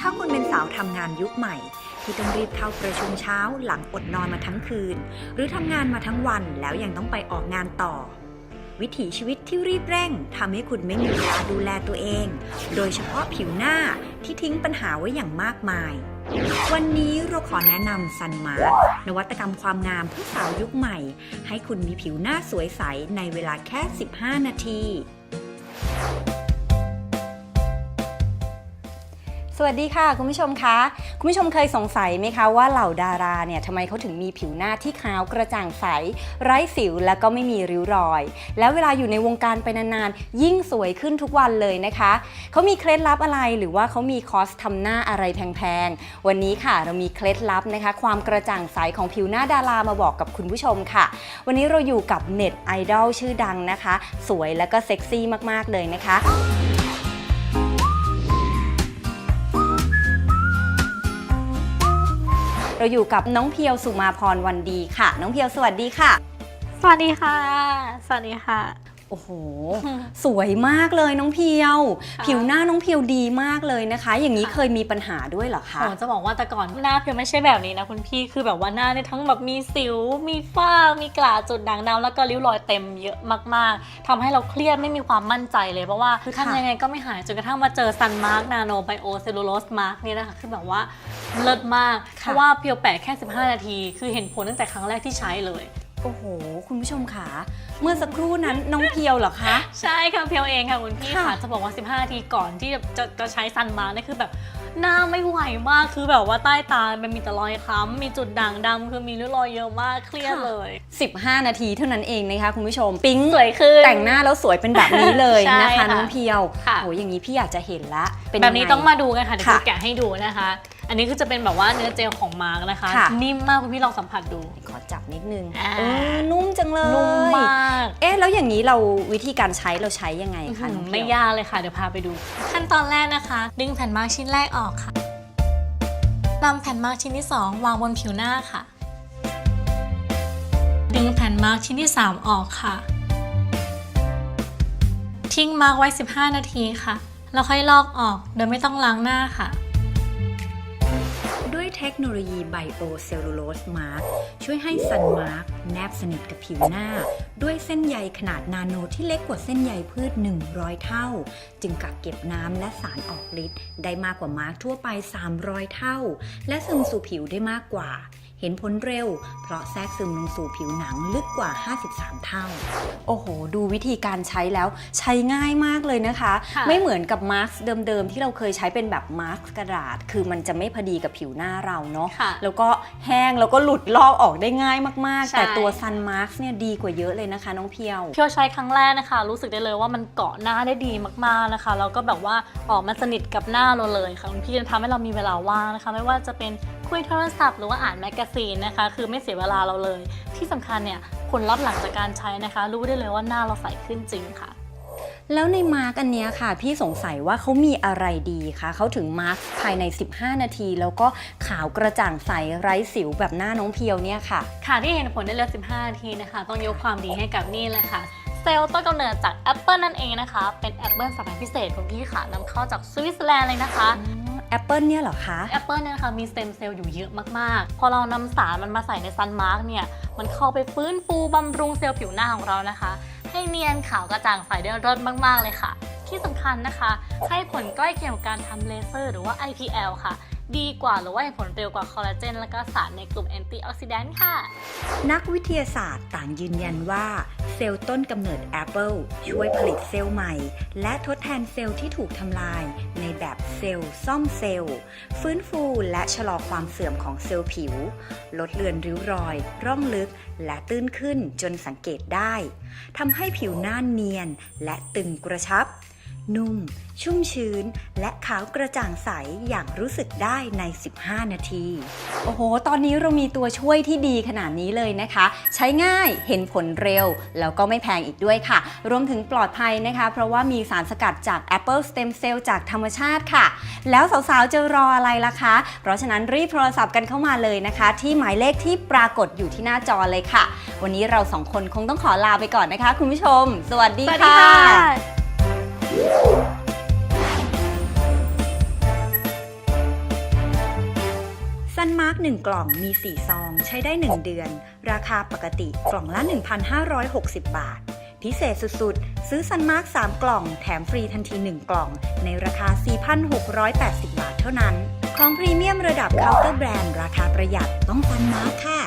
ถ้าคุณเป็นสาวทำงานยุคใหม่ ที่ต้องรีบเข้าประชุมเช้าหลังอดนอนมาทั้งคืน หรือทำงานมาทั้งวันแล้วยังต้องไปออกงานต่อ วิถีชีวิตที่รีบเร่งทำให้คุณไม่มีเวลาดูแลตัวเอง โดยเฉพาะผิวหน้าที่ทิ้งปัญหาไว้อย่างมากมาย วันนี้เราขอแนะนำซันมาร์นวัตกรรมความงามเพื่อสาวยุคใหม่ ให้คุณมีผิวหน้าสวยใสในเวลาแค่ 15 นาที สวัสดีค่ะคุณผู้ชมคะคุณผู้ชมเคยสงสัยไหมคะว่าเหล่าดาราเนี่ยทำไมเขาถึงมีผิวหน้าที่ขาวกระจ่างใส ไร้สิวและก็ไม่มีริ้วรอย แล้วเวลาอยู่ในวงการไปนานๆ ยิ่งสวยขึ้นทุกวันเลยนะคะเขามีเคล็ดลับอะไรหรือว่าเขามีคอสทำหน้าอะไรแพงๆ วันนี้ค่ะเรามีเคล็ดลับนะคะ ความกระจ่างใสของผิวหน้าดารามาบอกกับคุณผู้ชมค่ะ วันนี้เราอยู่กับเน็ตไอดอลชื่อดังนะคะ สวยและก็เซ็กซี่มากๆเลยนะคะ เราอยู่กับน้องเพียวสุมาพรวันดีค่ะ น้องเพียวสวัสดีค่ะ สวัสดีค่ะ สวัสดีค่ะ โอ้โห สวยมากเลยน้องเพียวค่ะผิวหน้าน้องเพียวดีมากเลยนะคะ อย่างนี้ค่ะเคยมีปัญหาด้วยเหรอคะโอ้จะบอกว่าแต่ก่อนหน้าเพียวไม่ใช่แบบนี้นะคุณพี่คือแบบว่าหน้าเนี่ยทั้งแบบมีสิว มีฝ้า มีกระจุดด่างดำแล้วก็ริ้วรอยเต็มเยอะมากๆทำให้เราเครียดไม่มีความมั่นใจเลยเพราะว่าคือค่ะทำยังไงก็ไม่หายจนกระทั่งมาเจอซันมาร์กนาโนไบโอเซลลูโลสมาร์กเนี่ยนะคะคือแบบว่าเลิศมากเพราะว่าเพียวแปะแค่ 15 นาที คือเห็นผลตั้งแต่ครั้งแรกที่ใช้เลย โอ้โห คุณผู้ชมค่ะเมื่อสักครู่นั้นน้องเพียวเหรอคะ ใช่ค่ะเพียวเองค่ะคุณพี่ค่ะ ค่ะจะบอกว่า 15นาทีก่อนที่จะจะจะใช้ซันมาร์เนี่ยคือแบบหน้าไม่ไหวมากคือแบบว่าใต้ตา มันมีแต่รอยค้ำมีจุดด่างดำคือมีริ้วรอยเยอะมากเครียดเลย15 นาทีเท่านั้นเองนะคะคุณผู้ชม ปิ๊งสวยขึ้น แต่งหน้าแล้วสวยเป็นแบบนี้เลยใช่นะคะค่ะน้องเพียวค่ะ โอ้อย่างนี้พี่อยากจะเห็นละเป็นแบบนี้ยัไต้องมาดูกันค่ะเดี๋ยวค่ะพี่แกะให้ดูนะคะ อันนี้คือจะเป็นแบบว่าเนื้อเจลของมาร์กนะคะ ค่ะ นิ่มมากคุณพี่ลองสัมผัสดู ขอจับนิดนึงอ่า เออนุ่มจังเลยนุ่มมากเอ๊ะแล้วอย่างนี้เราวิธีการใช้เราใช้ยังไงคะน้องเพียว ไม่ยากเลยค่ะเดี๋ยวพาไปดู ขั้นตอนแรกนะคะ ดึงแผ่นมาร์กชิ้นแรกออกค่ะนำแผ่นมาร์กชิ้นที่ 2 วางบนผิวหน้าค่ะ ดึงแผ่นมาร์กชิ้นที่ 3 ออกค่ะ ทิ้งมาร์กไว้ 15 นาทีค่ะ แล้วค่อยลอกออกโดยไม่ต้องล้างหน้าค่ะด้วย เทคโนโลยีไบโอเซลลูโลสมาร์ช่วยให้ซันมาร์กแนบสนิทกับผิวหน้า ด้วยเส้นใยขนาดนาโนที่เล็กกว่าเส้นใยพืช 100 เท่า จึงกักเก็บน้ำและสารออกฤทธิ์ได้มากกว่ามาร์กทั่วไป 300 เท่า และซึมสู่ผิวได้มากกว่าเห็นผลเร็ว เพราะแทรกซึมลงสู่ผิวหนังลึกกว่า 53 เท่า โอ้โห ดูวิธีการใช้แล้วใช้ง่ายมากเลยนะคะค่ะไม่เหมือนกับมาร์กเดิมๆ ที่เราเคยใช้เป็นแบบมาร์กกระดาษ คือมันจะไม่พอดีกับผิวหน้าเราเนาะค่ะแล้วก็แห้งแล้วก็หลุดลอกออกได้ง่ายมากๆใช่แต่ตัวซันมาร์กเนี่ยดีกว่าเยอะเลยนะคะ น้องเพียวเพียวใช้ครั้งแรกนะคะ รู้สึกได้เลยว่ามันเกาะหน้าได้ดีมากๆนะคะแล้วก็แบบว่าออกมาสนิทกับหน้าเราเลยค่ะคุณพี่ทำให้เรามีเวลาว่างนะคะ ไม่ว่าจะเป็นคุยโทรศัพท์หรือว่าอ่านแมกกาซีนนะคะ คือไม่เสียเวลาเราเลย ที่สำคัญเนี่ยผลลัพธ์หลังจากการใช้นะคะ รู้ได้เลยว่าหน้าเราใสขึ้นจริงค่ะ แล้วในมาร์กอันเนี้ยค่ะ พี่สงสัยว่าเขามีอะไรดีคะเขาถึงมาร์กภายใน 15 นาที แล้วก็ขาวกระจ่างใสไร้สิวแบบหน้าน้องเพียวเนี่ยค่ะ ค่ะที่เห็นผลได้เร็ว 15 นาทีนะคะ ต้องยกความดีให้กับนี่เลยค่ะเซลล์ต้นกำเนิดจากแอปเปิลนั่นเองนะคะ เป็นแอปเปิลสายพันธุ์พิเศษคุณพี่ค่ะนำเข้าจากสวิตเซอร์แลนด์เลยนะคะแอปเปิลเนี่ยเหรอคะแอปเปิลเนี่ยนะคะมีสเต็มเซลล์อยู่เยอะมากๆ พอเรานำสารมันมาใส่ในซันมาร์กเนี่ยมันเข้าไปฟื้นฟูบำรุงเซลล์ผิวหน้าของเรานะคะให้ เนียนขาวกระจ่างใสได้รสมาก ๆ เลยค่ะ ที่สำคัญนะคะ ให้ผลใกล้เคียงกับการทำเลเซอร์หรือว่า IPL ค่ะ ดีกว่าหรือว่าให้ผลเร็วกว่าคอลลาเจนและก็สารในกลุ่มแอนตี้ออกซิแดนต์ค่ะ นักวิทยาศาสตร์ต่างยืนยันว่า เซลล์ต้นกำเนิดแอปเปิลช่วยผลิตเซลล์ใหม่ และทดแทนเซลล์ที่ถูกทำลาย ในแบบเซลล์ซ่อมเซลล์ ฟื้นฟูและชะลอความเสื่อมของเซลล์ผิว ลดเลือนริ้วรอย ร่องลึก และตื้นขึ้นจนสังเกตได้ทำให้ผิวหน้าเนียนและตึงกระชับ นุ่ม ชุ่มชื้น และขาวกระจ่างใสอย่างรู้สึกได้ใน 15 นาที โอ้โห ตอนนี้เรามีตัวช่วยที่ดีขนาดนี้เลยนะคะ ใช้ง่ายเห็นผลเร็ว แล้วก็ไม่แพงอีกด้วยค่ะ รวมถึงปลอดภัยนะคะ เพราะว่ามีสารสกัดจาก Apple Stem Cell จากธรรมชาติค่ะ แล้วสาวๆ จะรออะไรล่ะคะ เพราะฉะนั้นรีบโทรศัพท์กันเข้ามาเลยนะคะ ที่หมายเลขที่ปรากฏอยู่ที่หน้าจอเลยค่ะ วันนี้เราสองคนคงต้องขอลาไปก่อนนะคะ คุณผู้ชม สวัสดีค่ะค่ะ ซันมาร์ก1กล่องมี 4 ซอง ใช้ได้ 1 เดือน ราคาปกติกล่องละ 1,560 บาท พิเศษสุดๆ ซื้อซันมาร์ก3 กล่อง แถมฟรีทันที 1 กล่อง ในราคา 4,680 บาทเท่านั้น ของพรีเมียมระดับเคาน์เตอร์แบรนด์ราคาประหยัดต้องซันมาร์กค่ะ